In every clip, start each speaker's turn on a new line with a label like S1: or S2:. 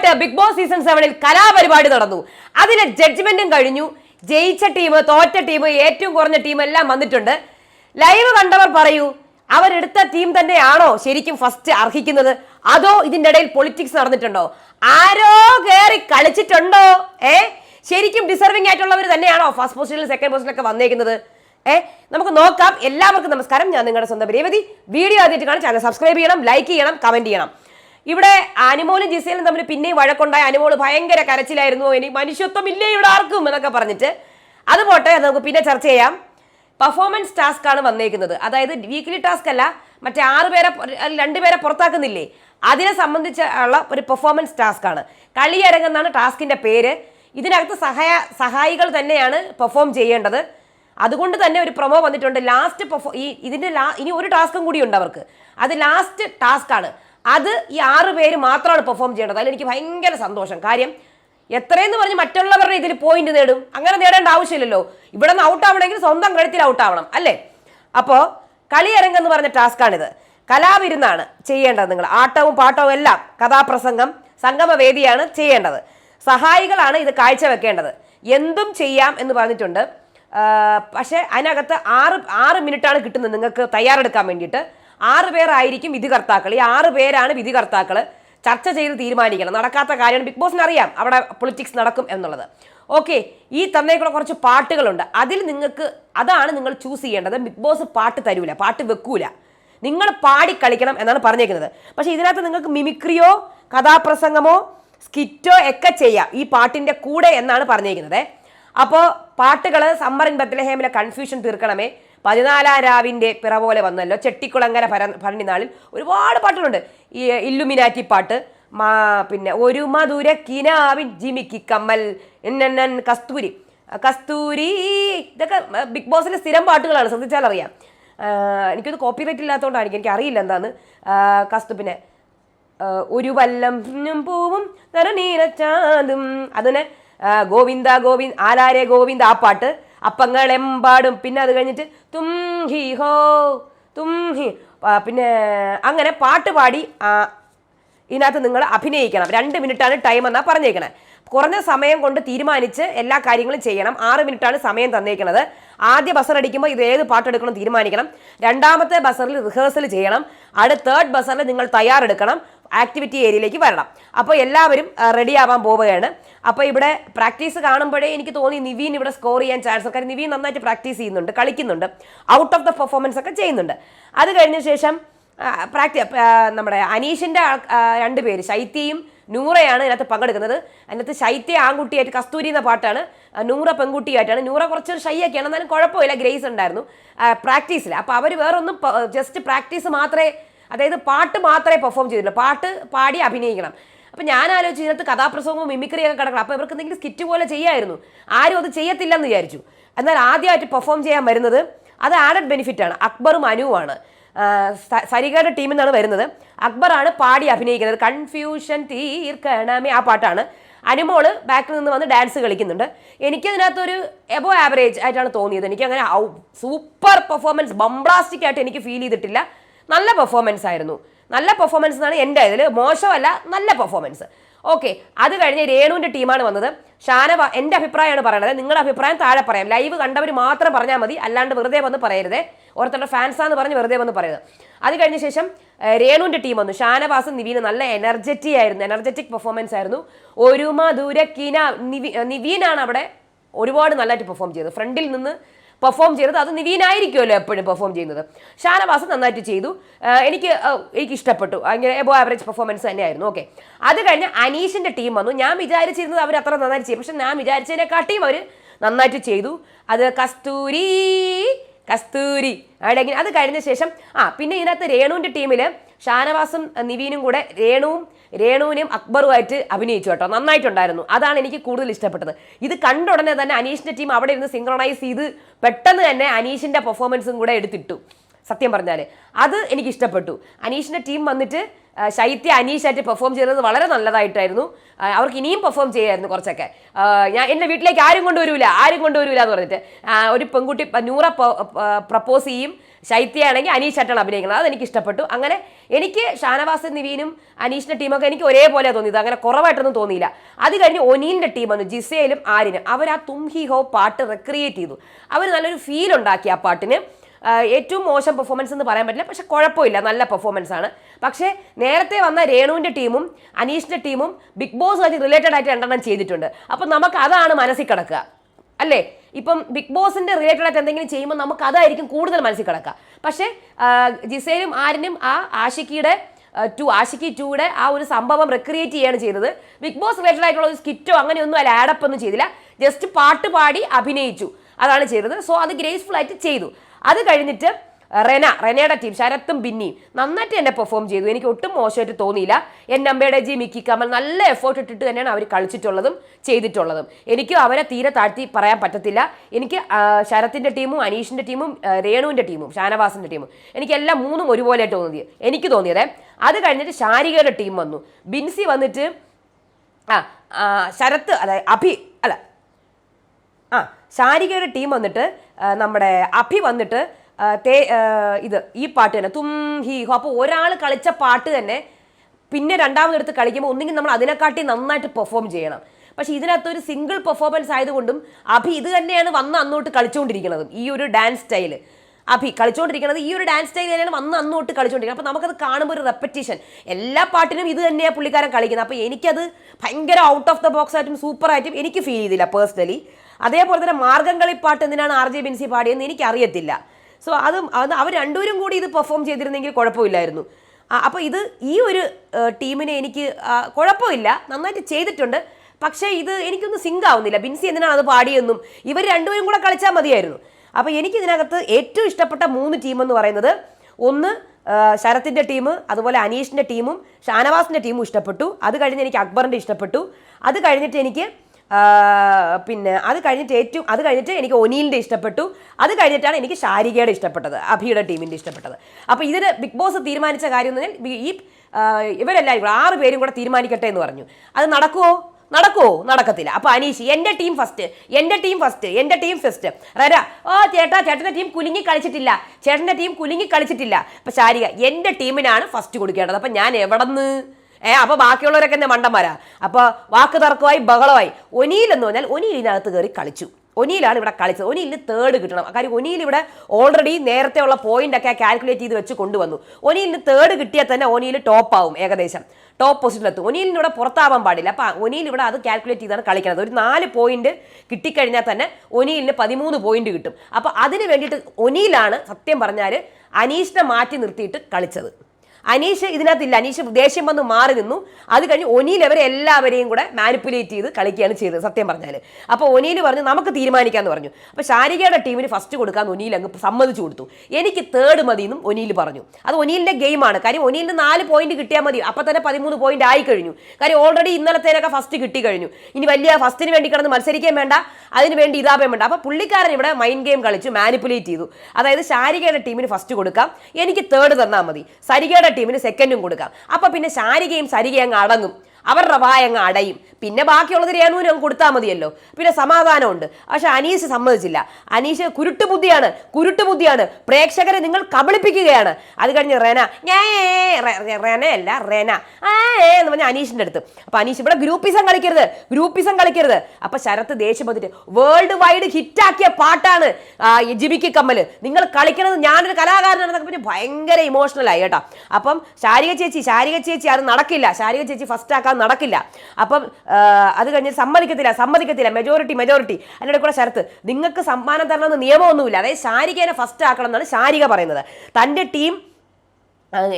S1: ആദ്യമായിട്ട് big boss season സെവനിൽ കലാപരിപാടി നടന്നു. അതിന് ജഡ്ജ്മെന്റും കഴിഞ്ഞു. ജയിച്ച ടീം തോറ്റ ടീം ഏറ്റവും കുറഞ്ഞ ടീം എല്ലാം വന്നിട്ടുണ്ട്. ലൈവ് കണ്ടവർ പറയൂ അവരെടുത്ത ടീം തന്നെയാണോ ശരിക്കും ഫസ്റ്റ് അർഹിക്കുന്നത്? അതോ ഇതിന്റെ ഇടയിൽ പൊളിറ്റിക്സ് നടന്നിട്ടുണ്ടോ? ആരോ കയറി കളിച്ചിട്ടുണ്ടോ? ഏ? ശരിക്കും ഡിസർവിംഗ് ആയിട്ടുള്ളവർ തന്നെയാണോ ഫസ്റ്റ് പൊസിഷനിൽ സെക്കൻഡ് പൊസിഷനിലൊക്കെ വന്നേക്കുന്നത്? ഏ? നമുക്ക് നോക്കാം. എല്ലാവർക്കും നമസ്കാരം. ഞാൻ നിങ്ങളുടെ സ്വന്തം രേവതി. വീഡിയോ ആദ്യമായിട്ട് കാണാൻ ചാനൽ സബ്സ്ക്രൈബ് ചെയ്യണം ലൈക്ക് ചെയ്യണം കമന്റ് ചെയ്യണം. ഇവിടെ അനുമോളും ജിസയിലും തമ്മിൽ പിന്നെയും വഴക്കുണ്ടായ അനുമോൾ ഭയങ്കര കരച്ചിലായിരുന്നു. ഇനി മനുഷ്യത്വം ഇല്ലേ ഇവിടെ ആർക്കും എന്നൊക്കെ പറഞ്ഞിട്ട്. അത് പോട്ടെ അത് നമുക്ക് പിന്നെ ചർച്ച ചെയ്യാം. പെർഫോമൻസ് ടാസ്ക് ആണ് വന്നേക്കുന്നത്. അതായത് വീക്ക്ലി ടാസ്ക് അല്ല മറ്റേ ആറ് പേരെ രണ്ടുപേരെ പുറത്താക്കുന്നില്ലേ? അതിനെ സംബന്ധിച്ച് ഉള്ള ഒരു പെർഫോമൻസ് ടാസ്ക് ആണ്. കളിയരങ്ങെന്നാണ് ടാസ്കിന്റെ പേര്. ഇതിനകത്ത് സഹായ സഹായികൾ തന്നെയാണ് പെർഫോം ചെയ്യേണ്ടത്. അതുകൊണ്ട് തന്നെ ഒരു പ്രൊമോ വന്നിട്ടുണ്ട്. ലാസ്റ്റ് പെർഫോ ഈ ഇതിന്റെ ലാ ഇനി ഒരു ടാസ്കും കൂടി ഉണ്ട് അവർക്ക്. അത് ലാസ്റ്റ് ടാസ്ക് ആണ്. അത് ഈ ആറ് പേര് മാത്രമാണ് പെർഫോം ചെയ്യേണ്ടത്. അതിൽ എനിക്ക് ഭയങ്കര സന്തോഷം. കാര്യം എത്രയെന്ന് പറഞ്ഞ് മറ്റുള്ളവരുടെ ഇതിൽ പോയിന്റ് നേടും. അങ്ങനെ നേടേണ്ട ആവശ്യമില്ലല്ലോ. ഇവിടെ നിന്ന് ഔട്ട് ആവണമെങ്കിൽ സ്വന്തം കഴുത്തിൽ ഔട്ട് ആവണം അല്ലേ? അപ്പോൾ കളിയരങ്ങ് എന്ന് പറഞ്ഞ ടാസ്ക്കാണിത് കലാവിരുന്നാണ് ചെയ്യേണ്ടത് നിങ്ങൾ. ആട്ടവും പാട്ടവും എല്ലാം കഥാപ്രസംഗം സംഗമവേദിയാണ് ചെയ്യേണ്ടത്. സഹായികളാണ് ഇത് കാഴ്ചവെക്കേണ്ടത്. എന്തും ചെയ്യാം എന്ന് പറഞ്ഞിട്ടുണ്ട്. പക്ഷേ അതിനകത്ത് ആറ് ആറ് മിനിറ്റാണ് കിട്ടുന്നത് നിങ്ങൾക്ക് തയ്യാറെടുക്കാൻ വേണ്ടിയിട്ട്. ആറ് പേരായിരിക്കും വിധികർത്താക്കൾ. ഈ ആറ് പേരാണ് വിധികർത്താക്കൾ ചർച്ച ചെയ്ത് തീരുമാനിക്കണം. നടക്കാത്ത കാര്യമാണ് ബിഗ് ബോസിന് അറിയാം അവിടെ പൊളിറ്റിക്സ് നടക്കും എന്നുള്ളത്. ഓക്കെ ഈ തന്നേക്കുള്ള കുറച്ച് പാട്ടുകളുണ്ട്. അതിൽ നിങ്ങൾക്ക് അതാണ് നിങ്ങൾ ചൂസ് ചെയ്യേണ്ടത്. ബിഗ് ബോസ് പാട്ട് തരൂല പാട്ട് വെക്കൂല. നിങ്ങൾ പാടി കളിക്കണം എന്നാണ് പറഞ്ഞേക്കുന്നത്. പക്ഷേ ഇതിനകത്ത് നിങ്ങൾക്ക് മിമിക്രിയോ കഥാപ്രസംഗമോ സ്കിറ്റോ ഒക്കെ ചെയ്യാം. ഈ പാട്ടിന്റെ കൂടെ എന്നാണ് പറഞ്ഞേക്കുന്നത്. അപ്പോൾ പാട്ടുകൾ സമ്മർ ഇൻ ബത്ലഹേമിലെ കൺഫ്യൂഷൻ തീർക്കണമേ. പതിനാലാം രാവിന്റെ പിറ പോലെ വന്നല്ലോ. ചെട്ടിക്കുളങ്ങര ഭര ഭരണിനാളിൽ ഒരുപാട് പാട്ടുകളുണ്ട്. ഈ ഇല്ലുമിനാറ്റി പാട്ട് മാ പിന്നെ ഒരു മധുര കിനാവിൻ ജിമിക്കി കമ്മൽ എന്നൻ കസ്തൂരി. കസ്തൂരി ഇതൊക്കെ ബിഗ് ബോസിലെ സ്ഥിരം പാട്ടുകളാണ് ശ്രദ്ധിച്ചാൽ അറിയാം എനിക്കൊന്ന് കോപ്പി കോപ്പിറൈറ്റ് ഇല്ലാത്തതുകൊണ്ടാണ് എനിക്ക് അറിയില്ല എന്താണ് കസ്തു പിന്നെ ഒരു വല്ലം പൂവും നിറനീരച്ചാതും അതിനെ അതിന് ഗോവിന്ദ ഗോവിന്ദ് ആലാരെ ഗോവിന്ദ ആ പാട്ട് അപ്പങ്ങളെമ്പാടും. പിന്നെ അത് കഴിഞ്ഞിട്ട് തും ഹി ഹോ തും ഹി പിന്നെ അങ്ങനെ പാട്ട് പാടി ഇതിനകത്ത് നിങ്ങൾ അഭിനയിക്കണം. രണ്ട് മിനിറ്റാണ് ടൈം എന്നാണ് പറഞ്ഞേക്കണേ. കുറഞ്ഞ സമയം കൊണ്ട് തീരുമാനിച്ച് എല്ലാ കാര്യങ്ങളും ചെയ്യണം. ആറ് മിനിറ്റാണ് സമയം തന്നേക്കുന്നത് ആദ്യ ബസർ അടിക്കുമ്പോൾ ഇത് ഏത് പാട്ടെടുക്കണം തീരുമാനിക്കണം. രണ്ടാമത്തെ ബസറിൽ റിഹേഴ്സൽ ചെയ്യണം. അടുത്ത തേർഡ് ബസറിൽ നിങ്ങൾ തയ്യാറെടുക്കണം. ആക്ടിവിറ്റി ഏരിയയിലേക്ക് വരണം. അപ്പോൾ എല്ലാവരും റെഡി ആവാൻ പോവുകയാണ്. അപ്പോൾ ഇവിടെ പ്രാക്ടീസ് കാണുമ്പോഴേ എനിക്ക് തോന്നി നിവീൻ ഇവിടെ സ്കോർ ചെയ്യാൻ ചാൻസ് കാര്യം നിവീൻ നന്നായിട്ട് പ്രാക്ടീസ് ചെയ്യുന്നുണ്ട് കളിക്കുന്നുണ്ട് ഔട്ട് ഓഫ് ദ പെർഫോമൻസ് ഒക്കെ ചെയ്യുന്നുണ്ട്. അത് കഴിഞ്ഞ ശേഷം പ്രാക്ടി നമ്മുടെ അനീഷിന്റെ രണ്ട് പേര് ശൈത്യയും നൂറയാണ് ഇതിനകത്ത് പങ്കെടുക്കുന്നത്. അതിനകത്ത് ശൈത്യ ആൺകുട്ടിയായിട്ട് കസ്തൂരി എന്ന പാട്ടാണ്. നൂറ പെൺകുട്ടിയായിട്ടാണ്. നൂറ കുറച്ചൊരു ഷൈയൊക്കെയാണ് എന്നാലും കുഴപ്പമില്ല ഗ്രേസ് ഉണ്ടായിരുന്നു. പ്രാക്ടീസിൽ അപ്പോൾ അവർ വേറൊന്നും ജസ്റ്റ് പ്രാക്ടീസ് മാത്രമേ അതായത് പാട്ട് മാത്രമേ പെർഫോം ചെയ്തിട്ടുള്ളൂ. പാട്ട് പാടി അഭിനയിക്കണം. അപ്പം ഞാൻ ആലോചിച്ച് ഇതിനകത്ത് കഥാപ്രസംഗവും മിമിക്രിയൊക്കെ കിടക്കണം. അപ്പോൾ ഇവർക്ക് എന്തെങ്കിലും സ്കിറ്റ് പോലെ ചെയ്യായിരുന്നു. ആരും അത് ചെയ്യത്തില്ലെന്ന് വിചാരിച്ചു. എന്നാൽ ആദ്യമായിട്ട് പെർഫോം ചെയ്യാൻ വരുന്നത് അത് ആഡഡ് ബെനിഫിറ്റ് ആണ്. അക്ബറും സ- സരികയുടെ ടീമിൽ നിന്നാണ് വരുന്നത്. അക്ബറാണ് പാടി അഭിനയിക്കുന്നത്. കൺഫ്യൂഷൻ തീർക്കണമേ ആ പാട്ടാണ്. അനുമോൾ ബാക്കിൽ നിന്ന് വന്ന് ഡാൻസ് കളിക്കുന്നുണ്ട്. എനിക്കതിനകത്തൊരു എബോ ആവറേജ് ആയിട്ടാണ് തോന്നിയത്. എനിക്ക് അങ്ങനെ സൂപ്പർ പെർഫോമൻസ് ബംബ്ലാസ്റ്റിക് ആയിട്ട് എനിക്ക് ഫീൽ ചെയ്തിട്ടില്ല. നല്ല പെർഫോമൻസ് ആയിരുന്നു. നല്ല പെർഫോമൻസ് എന്നാണ് എന്റെ ഇതിൽ മോശമല്ല നല്ല പെർഫോമൻസ് ഓക്കെ അത് കഴിഞ്ഞ് രേണുവിന്റെ ടീമാണ് വന്നത്. ഷാനവ എന്റെ അഭിപ്രായമാണ് പറയണത്. നിങ്ങളുടെ അഭിപ്രായം താഴെ പറയാം. ലൈവ് കണ്ടവർ മാത്രം പറഞ്ഞാൽ മതി അല്ലാണ്ട് വെറുതെ വന്ന് പറയരുത്. ഓരോരുത്തരുടെ ഫാൻസാന്ന് പറഞ്ഞ് വെറുതെ വന്ന് പറയരുത്. അത് കഴിഞ്ഞ ശേഷം രേണുവിന്റെ ടീം വന്നു. ഷാനവാസ് നിവീന് നല്ല എനർജറ്റി ആയിരുന്നു. എനർജറ്റിക് പെർഫോമൻസ് ആയിരുന്നു. ഒരു മധുരക്കിന നിവി നിവീനാണ് അവിടെ ഒരുപാട് നല്ലതായിട്ട് പെർഫോം ചെയ്തത്. ഫ്രണ്ടിൽ നിന്ന് പെർഫോം ചെയ്തത് അത് നിവീനായിരിക്കുമല്ലോ എപ്പോഴും പെർഫോം ചെയ്യുന്നത്. ഷാനവാസ് നന്നായിട്ട് ചെയ്തു. എനിക്ക് എനിക്ക് ഇഷ്ടപ്പെട്ടു അങ്ങനെ എബോ ആവറേജ് പെർഫോമൻസ് തന്നെയായിരുന്നു. ഓക്കെ അത് കഴിഞ്ഞ് അനീഷിന്റെ ടീം വന്നു. ഞാൻ വിചാരിച്ചിരുന്നത് അവർ അത്ര നന്നായിട്ട് ചെയ്യും. പക്ഷെ ഞാൻ വിചാരിച്ചതിനെക്കാട്ടിയും അവർ നന്നായിട്ട് ചെയ്തു. അത് കസ്തൂരി കസ്തൂരി. അവിടെ അത് കഴിഞ്ഞ ശേഷം ആ പിന്നെ ഇതിനകത്ത് രേണുവിന്റെ ടീമിൽ ഷാനവാസും നിവീനും കൂടെ രേണുവും രേണുവിനെയും അക്ബറുമായിട്ട് അഭിനയിച്ചു കേട്ടോ. നന്നായിട്ടുണ്ടായിരുന്നു. അതാണ് എനിക്ക് കൂടുതൽ ഇഷ്ടപ്പെട്ടത്. ഇത് കണ്ട ഉടനെ തന്നെ അനീഷിന്റെ ടീം അവിടെ ഇരുന്ന് സിങ്ക്രണൈസ് ചെയ്ത് പെട്ടെന്ന് തന്നെ അനീഷിന്റെ പെർഫോമൻസും കൂടെ എടുത്തിട്ടു. സത്യം പറഞ്ഞാൽ അത് എനിക്ക് ഇഷ്ടപ്പെട്ടു അനീഷിന്റെ ടീം വന്നിട്ട് ശൈത്യ അനീഷായിട്ട് പെർഫോം ചെയ്തത് വളരെ നല്ലതായിട്ടായിരുന്നു. അവർക്ക് ഇനിയും പെർഫോം ചെയ്യായിരുന്നു കുറച്ചൊക്കെ. ഞാൻ എന്റെ വീട്ടിലേക്ക് ആരും കൊണ്ടുവരില്ല ആരും കൊണ്ടുവരില്ല എന്ന് പറഞ്ഞിട്ട് ഒരു പെൺകുട്ടി നൂറ പ്രപ്പോസ് ചെയ്യും ശൈത്യയാണെങ്കിൽ അനീഷായിട്ടാണ് അഭിനയിക്കുന്നത്. അത് എനിക്ക് ഇഷ്ടപ്പെട്ടു അങ്ങനെ എനിക്ക് ഷാനവാസ് നിവീനും അനീഷിന്റെ ടീമൊക്കെ എനിക്ക് ഒരേപോലെ തോന്നിയത്. അങ്ങനെ കുറവായിട്ടൊന്നും തോന്നിയില്ല. അത് കഴിഞ്ഞ് ഒനീന്റെ ടീം വന്നു ജിസയിലും ആരിനും അവർ ആ തും ഹി ഹോ പാട്ട് റെക്രിയേറ്റ് ചെയ്തു. അവർ നല്ലൊരു ഫീൽ ഉണ്ടാക്കി ആ പാട്ടിന്. ഏറ്റവും മോശം പെർഫോമൻസ് എന്ന് പറയാൻ പറ്റില്ല. പക്ഷെ കുഴപ്പമില്ല. നല്ല പെർഫോമൻസ് ആണ്. പക്ഷേ നേരത്തെ വന്ന രേണുവിന്റെ ടീമും അനീഷിന്റെ ടീമും ബിഗ് ബോസ് ബോസുമായിട്ട് റിലേറ്റഡ് ആയിട്ട് രണ്ടെണ്ണം ചെയ്തിട്ടുണ്ട്. അപ്പം നമുക്ക് അതാണ് മനസ്സിൽ കിടക്കുക. അല്ലേ? ഇപ്പം ബിഗ് ബോസിന്റെ റിലേറ്റഡ് ആയിട്ട് എന്തെങ്കിലും ചെയ്യുമ്പോൾ നമുക്ക് അതായിരിക്കും കൂടുതൽ മനസ്സിൽ കിടക്കുക. പക്ഷേ ജിസേലും ആരിനും ആ ആഷിക്കിയുടെ ടു ആഷിക്കി ടൂയുടെ ആ ഒരു സംഭവം റെക്രിയേറ്റ് ചെയ്യാണ് ചെയ്തത്. ബിഗ് ബോസ് റിലേറ്റഡ് ആയിട്ടുള്ള ഒരു സ്കിറ്റോ അങ്ങനെയൊന്നും അല്ല ആഡപ്പ് ഒന്നും ചെയ്തില്ല. ജസ്റ്റ് പാട്ട് പാടി അഭിനയിച്ചു. അതാണ് ചെയ്തത്. സോ അത് ഗ്രേസ്ഫുൾ ആയിട്ട് ചെയ്തു. അത് കഴിഞ്ഞിട്ട് റെന റെനയുടെ ടീം ശരത്തും ബിന്നിയും നന്നായിട്ട് എന്നെ പെർഫോം ചെയ്തു. എനിക്ക് ഒട്ടും മോശമായിട്ട് തോന്നിയില്ല. എൻ അമ്പയുടെ ജി മിക്കി കമൽ നല്ല എഫേർട്ട് ഇട്ടിട്ട് തന്നെയാണ് അവർ കളിച്ചിട്ടുള്ളതും ചെയ്തിട്ടുള്ളതും. എനിക്ക് അവരെ തീരെ താഴ്ത്തി പറയാൻ പറ്റത്തില്ല. എനിക്ക് ശരത്തിന്റെ ടീമും അനീഷിന്റെ ടീമും രേണുവിന്റെ ടീമും ഷാനവാസിന്റെ ടീമും എനിക്ക് എല്ലാം മൂന്നും ഒരുപോലെ തോന്നിയത് എനിക്ക് തോന്നിയത്. അത് കഴിഞ്ഞിട്ട് ശാരികയുടെ ടീം വന്നു. ബിൻസി വന്നിട്ട് ആ ശരത്ത് അതായത് അഭി അല്ല ആ ശാരികയുടെ ടീം വന്നിട്ട് നമ്മുടെ അഭി വന്നിട്ട് തേ ഇത് ഈ പാട്ട് തന്നെ തും ഹി ഹോ അപ്പോൾ ഒരാൾ കളിച്ച പാട്ട് തന്നെ പിന്നെ രണ്ടാമതെടുത്ത് കളിക്കുമ്പോൾ ഒന്നുകിൽ നമ്മൾ അതിനെക്കാട്ടി നന്നായിട്ട് പെർഫോം ചെയ്യണം. പക്ഷേ ഇതിനകത്ത് ഒരു സിംഗിൾ പെർഫോമൻസ് ആയതുകൊണ്ടും അഭി ഇത് തന്നെയാണ് വന്ന് അന്നോട്ട് കളിച്ചുകൊണ്ടിരിക്കുന്നത് ഈ ഒരു ഡാൻസ് സ്റ്റൈൽ അഭി കളിച്ചുകൊണ്ടിരിക്കുന്നത് ഈ ഒരു ഡാൻസ് സ്റ്റൈൽ തന്നെയാണ് വന്ന് അന്നോട്ട് കളിച്ചുകൊണ്ടിരിക്കുന്നത് അപ്പോൾ നമുക്കത് കാണുമ്പോൾ ഒരു റെപ്പറ്റീഷൻ എല്ലാ പാട്ടിനും ഇത് തന്നെയാണ് പുള്ളിക്കാരൻ കളിക്കുന്നത്. അപ്പോൾ എനിക്കത് ഭയങ്കര ഔട്ട് ഓഫ് ദ ബോക്സ് ആയിട്ടും സൂപ്പർ ആയിട്ടും എനിക്ക് ഫീൽ ചെയ്തില്ല പേഴ്സണലി അതേപോലെ തന്നെ മാർഗം പാട്ട് എന്തിനാണ് ആർ ജെ ബിൻസി പാടിയെന്ന് എനിക്കറിയത്തില്ല. സോ അതും അത് അവർ രണ്ടുപേരും കൂടി ഇത് പെർഫോം ചെയ്തിരുന്നെങ്കിൽ കുഴപ്പമില്ലായിരുന്നു. അപ്പോൾ ഇത് ഈ ഒരു ടീമിനെ എനിക്ക് കുഴപ്പമില്ല. നന്നായിട്ട് ചെയ്തിട്ടുണ്ട്. പക്ഷേ ഇത് എനിക്കൊന്നും സിങ്ക് ആവുന്നില്ല. ബിൻസി എന്തിനാണ് അത് പാടിയെന്നും ഇവർ രണ്ടുപേരും കൂടെ കളിച്ചാൽ മതിയായിരുന്നു. അപ്പോൾ എനിക്ക് ഇതിനകത്ത് ഏറ്റവും ഇഷ്ടപ്പെട്ട മൂന്ന് ടീം എന്ന് പറയുന്നത് ഒന്ന് ശരത്തിന്റെ ടീം അതുപോലെ അനീഷിന്റെ ടീമും ഷാനവാസിന്റെ ടീമും ഇഷ്ടപ്പെട്ടു. അത് കഴിഞ്ഞ് എനിക്ക് അക്ബറിന്റെ ഇഷ്ടപ്പെട്ടു. അത് കഴിഞ്ഞിട്ട് എനിക്ക് പിന്നെ അത് കഴിഞ്ഞിട്ട് ഏറ്റവും അത് കഴിഞ്ഞിട്ട് എനിക്ക് ഒനീലിന്റെ ഇഷ്ടപ്പെട്ടു. അത് കഴിഞ്ഞിട്ടാണ് എനിക്ക് ശാരികയുടെ ഇഷ്ടപ്പെട്ടത് അഭിയുടെ ടീമിന്റെ ഇഷ്ടപ്പെട്ടത്. അപ്പോൾ ഇതിന് ബിഗ് ബോസ് തീരുമാനിച്ച കാര്യം എന്ന് പറഞ്ഞാൽ ഈ ഇവരെല്ലാവരും ആറ് പേരും കൂടെ തീരുമാനിക്കട്ടെ എന്ന് പറഞ്ഞു. അത് നടക്കുമോ നടക്കുമോ നടക്കത്തില്ല. അപ്പൊ അനീഷ് എന്റെ ടീം ഫസ്റ്റ് എന്റെ ടീം ഫസ്റ്റ് എന്റെ ടീം ഫസ്റ്റ് റര ഓ ചേട്ടാ ചേട്ടന്റെ ടീം കുലുങ്ങി കളിച്ചിട്ടില്ല. ചേട്ടന്റെ ടീം കുലുങ്ങി കളിച്ചിട്ടില്ല. അപ്പൊ ശാരിക എന്റെ ടീമിനാണ് ഫസ്റ്റ് കൊടുക്കേണ്ടത്. അപ്പൊ ഞാൻ എവിടെന്ന്? ഏ അപ്പൊ ബാക്കിയുള്ളവരൊക്കെ എന്നെ മണ്ടന്മാരാ. അപ്പൊ വാക്ക് തർക്കമായി ബഹളമായി. ഒനിയിൽ എന്ന് പറഞ്ഞാൽ ഒനിയിൽ ഇതിനകത്ത് കയറി കളിച്ചു. ഒനിയിലാണ് ഇവിടെ കളിച്ചത്. ഒനിയിൽ തേർഡ് കിട്ടണം. കാര്യം ഒനിയിൽ ഇവിടെ ഓൾറെഡി നേരത്തെ ഉള്ള പോയിന്റ് ഒക്കെ കാൽക്കുലേറ്റ് ചെയ്ത് വെച്ച് കൊണ്ടുവന്നു. ഒനിയിൽ തേർഡ് കിട്ടിയാൽ തന്നെ ഒനിയിൽ ടോപ്പ് ആവും ഏകദേശം. ടോപ്പ് പൊസിഷനിലെത്തും ഒനിയിലിന് ഇവിടെ പുറത്താവാൻ പാടില്ല. അപ്പം ഒനിയിൽ ഇവിടെ അത് കാൽക്കുലേറ്റ് ചെയ്താണ് കളിക്കുന്നത് ഒരു നാല് പോയിന്റ് കിട്ടിക്കഴിഞ്ഞാൽ തന്നെ ഒനിയിലിന് പതിമൂന്ന് പോയിന്റ് കിട്ടും. അപ്പോൾ അതിന് വേണ്ടിയിട്ട് ഒനിയിലാണ് സത്യം പറഞ്ഞാൽ അനീഷിനെ മാറ്റി നിർത്തിയിട്ട് കളിച്ചത്. അനീഷ് ഇതിനകത്തില്ല. അനീഷ് ദേഷ്യം വന്ന് മാറി നിന്നു. അത് കഴിഞ്ഞ് ഒനീൽ അവരെ എല്ലാവരെയും കൂടെ മാനിപ്പുലേറ്റ് ചെയ്ത് കളിക്കുകയാണ് ചെയ്തത് സത്യം പറഞ്ഞാൽ അപ്പോൾ ഒനിയിൽ പറഞ്ഞു നമുക്ക് തീരുമാനിക്കാമെന്ന് പറഞ്ഞു. അപ്പോൾ ശാരികയുടെ ടീമിന് ഫസ്റ്റ് കൊടുക്കാൻ ഒനിയിൽ അങ്ങ് സമ്മതിച്ചു കൊടുത്തു. എനിക്ക് തേർഡ് മതി എന്നും ഒനിയിൽ പറഞ്ഞു. അത് ഒനിയിലിന്റെ ഗെയിമാണ് കാര്യം ഒനീലിന് നാല് പോയിന്റ് കിട്ടിയാൽ മതി. അപ്പോൾ തന്നെ പതിമൂന്ന് പോയിന്റ് ആയി കഴിഞ്ഞു. കാര്യം ഓൾറെഡി ഇന്നലത്തേനൊക്കെ ഫസ്റ്റ് കിട്ടി കഴിഞ്ഞു. ഇനി വലിയ ഫസ്റ്റിന് വേണ്ടി കിടന്ന് മത്സരിക്കാൻ വേണ്ട. അതിന് വേണ്ടി ഇതാപയം വേണ്ട. അപ്പോൾ പുള്ളിക്കാരൻ ഇവിടെ മൈൻഡ് ഗെയിം കളിച്ചു മാനിപ്പുലേറ്റ് ചെയ്തു. അതായത് ശാരികയുടെ ടീമിന് ഫസ്റ്റ് കൊടുക്കാം. എനിക്ക് തേർഡ് തന്നാൽ മതി. സരികയുടെ ടീമിന് സെക്കൻഡും കൊടുക്കാം. അപ്പൊ പിന്നെ ശാരികയും സരികയും അങ്ങ് അടങ്ങും. അവരുടെ വായ അങ്ങ് അടയും. പിന്നെ ബാക്കിയുള്ളത് രേണുവിന് അങ്ങ് കൊടുത്താൽ മതിയല്ലോ. പിന്നെ സമാധാനമുണ്ട്. പക്ഷെ അനീഷ് സമ്മതിച്ചില്ല. അനീഷ് കുരുട്ട് ബുദ്ധിയാണ്. കുരുട്ട് ബുദ്ധിയാണ്. പ്രേക്ഷകരെ നിങ്ങൾ കബളിപ്പിക്കുകയാണ്. അത് കഴിഞ്ഞ് റെന ഞാ റെനയല്ല റെന ആ എന്ന് പറഞ്ഞ അനീഷിന്റെ അടുത്ത്. അപ്പോൾ അനീഷ് ഇവിടെ ഗ്രൂപ്പിസം കളിക്കരുത്. ഗ്രൂപ്പിസം കളിക്കരുത്. അപ്പോൾ ശരത്ത് ദേഷ്യം വന്നിട്ട് വേൾഡ് വൈഡ് ഹിറ്റാക്കിയ പാട്ടാണ് ജിബിക്ക് കമ്മൽ. നിങ്ങൾ കളിക്കണത് ഞാനൊരു കലാകാരനാണെന്നൊക്കെ പറഞ്ഞ് ഭയങ്കര ഇമോഷണലായി കേട്ടോ. അപ്പം ശാരിക ചേച്ചി ശാരിക ചേച്ചി അത് നടക്കില്ല. ശാരിക ചേച്ചി ഫസ്റ്റ് ആക്കാൻ നടക്കില്ല. അപ്പം അത് കഴിഞ്ഞ് സമ്മതിക്കത്തില്ല സമ്മതിക്കത്തില്ല. മെജോറിറ്റി മെജോറിറ്റി അതിന്റെ കൂടെ ശരത്ത് നിങ്ങൾക്ക് സമ്മാനം തരണമെന്ന് നിയമമൊന്നുമില്ല. അതായത് ശാരികേനെ ഫസ്റ്റ് ആക്കണം എന്നാണ് ശാരിക പറയുന്നത്. തന്റെ ടീം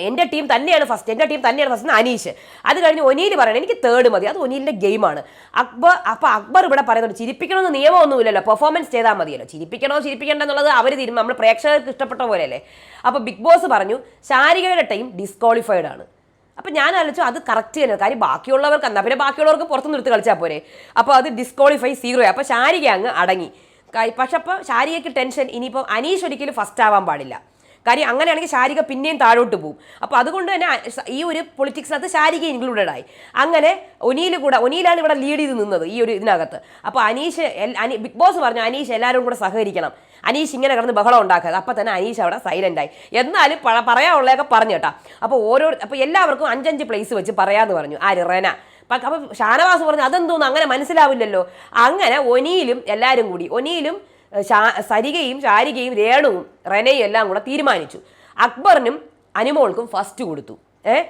S1: എന്റെ ടീം തന്നെയാണ് ഫസ്റ്റ് എന്റെ ടീം തന്നെയാണ് ഫസ്റ്റ് എന്ന് അനീഷ്. അത് കഴിഞ്ഞ് ഒനീൽ പറയണം. എനിക്ക് തേർഡ് മതി. അത് ഒനീലിന്റെ ഗെയിമാണ് അക്ബർ അപ്പോൾ അക്ബർ ഇവിടെ പറയുന്നുണ്ട് ചിരിപ്പിക്കണമെന്ന് നിയമമൊന്നുമില്ലല്ലോ. പെർഫോമൻസ് ചെയ്താൽ മതിയല്ലോ. ചിരിപ്പിക്കണോ ചിരിപ്പിക്കണ്ട എന്നുള്ളത് അവർ തീരുമാനം നമ്മൾ പ്രേക്ഷകർക്ക് ഇഷ്ടപ്പെട്ട പോലെയല്ലേ. അപ്പോൾ ബിഗ് ബോസ് പറഞ്ഞു ശാരികയുടെ ടൈം ഡിസ്ക്വാളിഫൈഡ് ആണ്. അപ്പം ഞാൻ ആലോചിച്ചു അത് കറക്റ്റ് തന്നെ. കാര്യം ബാക്കിയുള്ളവർക്ക് എന്നാൽ പിന്നെ ബാക്കിയുള്ളവർക്ക് പുറത്തു നിർത്തി കളിച്ചാൽ പോരെ. അപ്പോൾ അത് ഡിസ്ക്വാളിഫൈ സീറോ അപ്പോൾ ശാരിക അങ്ങ് അടങ്ങി. പക്ഷെ അപ്പോൾ ശാരികയ്ക്ക് ടെൻഷൻ ഇനിയിപ്പോൾ അനീഷ് ഒരിക്കലും ഫസ്റ്റ് ആവാൻ പാടില്ല. കാര്യം അങ്ങനെയാണെങ്കിൽ ശാരിക പിന്നെയും താഴോട്ട് പോകും അപ്പോൾ അതുകൊണ്ട് തന്നെ ഈ ഒരു പൊളിറ്റിക്സിനകത്ത് ശാരിക ഇൻക്ലൂഡഡ് ആയി. അങ്ങനെ ഒനിയിൽ കൂടെ ഒനിയിലാണ് ഇവിടെ ലീഡ് ചെയ്ത് നിന്നത് ഈ ഒരു ഇതിനകത്ത്. അപ്പോൾ അനീഷ് അനി ബിഗ് ബോസ് പറഞ്ഞു അനീഷ് എല്ലാവരും കൂടെ സഹകരിക്കണം. അനീഷ് ഇങ്ങനെ കിടന്ന് ബഹളം ഉണ്ടാക്കരുത് അപ്പോൾ തന്നെ അനീഷ് അവിടെ സൈലന്റ് ആയി. എന്നാലും പറയാനുള്ളതൊക്കെ പറഞ്ഞു കേട്ടാ. അപ്പോൾ ഓരോ അപ്പോൾ എല്ലാവർക്കും അഞ്ചഞ്ച് പ്ലേസ് വെച്ച് പറയാമെന്ന് പറഞ്ഞു. ആര്? റെന. അപ്പം ഷാനവാസ് പറഞ്ഞു അതെന്തോന്ന്? അങ്ങനെ മനസ്സിലാവില്ലല്ലോ. അങ്ങനെ ഒനിയിലും എല്ലാവരും കൂടി ഒനിയിലും സരികയും ശാരികയും രേണുവും റെനയും എല്ലാം കൂടെ തീരുമാനിച്ചു. അക്ബറിനും അനുമോൾക്കും ഫസ്റ്റ് കൊടുത്തു. ഏഹ്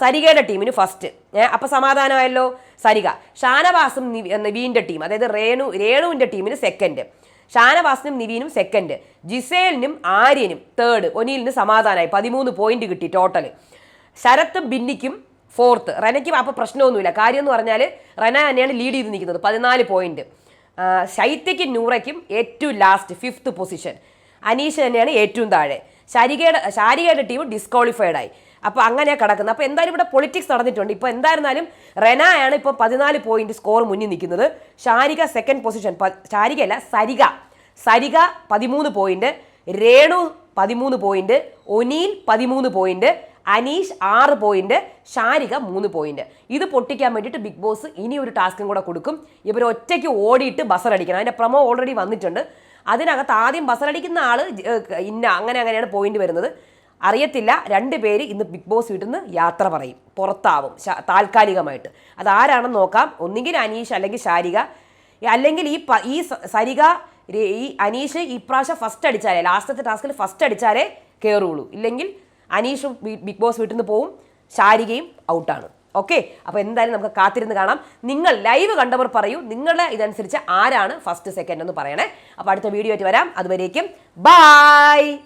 S1: സരികയുടെ ടീമിന് ഫസ്റ്റ് ഏഹ് അപ്പം സമാധാനമായല്ലോ? സരിക. ഷാനവാസും നിവി- നിവീന്റെ ടീം അതായത് രേണു രേണുവിന്റെ ടീമിന് സെക്കൻഡ് ഷാനവാസിനും നിവീനും സെക്കൻഡ് ജിസേലിനും ആര്യനും തേർഡ് ഒനീലിന് സമാധാനമായി. പതിമൂന്ന് പോയിന്റ് കിട്ടി ടോട്ടൽ ശരത്ത് ബിന്നിക്കും ഫോർത്ത് റെനയ്ക്കും അപ്പോൾ പ്രശ്നമൊന്നുമില്ല. കാര്യം എന്ന് പറഞ്ഞാൽ റെന തന്നെയാണ് ലീഡ് ചെയ്ത് നിൽക്കുന്നത്. പതിനാല് പോയിന്റ് ശൈത്യയ്ക്കും നൂറയ്ക്കും ഏറ്റവും ലാസ്റ്റ് ഫിഫ്ത്ത് പൊസിഷൻ അനീഷ് തന്നെയാണ് ഏറ്റവും താഴെ. ശാരികയുടെ ശാരികയുടെ ടീം ഡിസ്ക്വാളിഫൈഡ് ആയി. അപ്പോൾ അങ്ങനെയാണ് കിടക്കുന്നത്. അപ്പോൾ എന്തായാലും ഇവിടെ പൊളിറ്റിക്സ് നടന്നിട്ടുണ്ട്. ഇപ്പോൾ എന്തായിരുന്നാലും റെനയാണ് ഇപ്പോൾ പതിനാല് പോയിന്റ് സ്കോർ മുന്നിൽ നിൽക്കുന്നത്. ശാരിക സെക്കൻഡ് പൊസിഷൻ ശാരികയല്ല സരിക സരിക പതിമൂന്ന് പോയിന്റ് രേണു പതിമൂന്ന് പോയിന്റ് ഒനീൽ പതിമൂന്ന് പോയിന്റ് അനീഷ് ആറ് പോയിന്റ് ശാരിക മൂന്ന് പോയിന്റ്. ഇത് പൊട്ടിക്കാൻ വേണ്ടിയിട്ട് ബിഗ് ബോസ് ഇനി ഒരു ടാസ്കും കൂടെ കൊടുക്കും. ഇവർ ഒറ്റയ്ക്ക് ഓടിയിട്ട് ബസറടിക്കണം അതിന്റെ പ്രമോ ഓൾറെഡി വന്നിട്ടുണ്ട്. അതിനകത്ത് ആദ്യം ബസറടിക്കുന്ന ആൾ ജ- ഇന്ന അങ്ങനെ അങ്ങനെയാണ് പോയിന്റ് വരുന്നത്. അറിയത്തില്ല രണ്ട് പേര് ഇന്ന് ബിഗ് ബോസ് വീട്ടിൽ നിന്ന് യാത്ര പറയും. പുറത്താവും താൽക്കാലികമായിട്ട്. അത് ആരാണെന്ന് നോക്കാം. ഒന്നുകിൽ അനീഷ് അല്ലെങ്കിൽ ശാരിക. അല്ലെങ്കിൽ ഈ ഈ സരിക ഈ അനീഷ് ഇപ്രാവശ്യം ഫസ്റ്റ് അടിച്ചാലേ ലാസ്റ്റത്തെ ടാസ്കിൽ ഫസ്റ്റ് അടിച്ചാലേ കയറുള്ളൂ ഇല്ലെങ്കിൽ അനീഷ് ബിഗ് ബോസ് വീട്ടിൽ നിന്ന് പോവും ശാരികയും ഔട്ടാണ് ഓക്കെ അപ്പോൾ എന്തായാലും നമുക്ക് കാത്തിരുന്ന് കാണാം. നിങ്ങൾ ലൈവ് കണ്ടവർ പറയൂ നിങ്ങളുടെ ഇതനുസരിച്ച് ആരാണ് ഫസ്റ്റ് സെക്കൻഡ് എന്ന് പറയണേ. അപ്പോൾ അടുത്ത വീഡിയോ ആയിട്ട് വരാം. അതുവരേക്കും ബായ്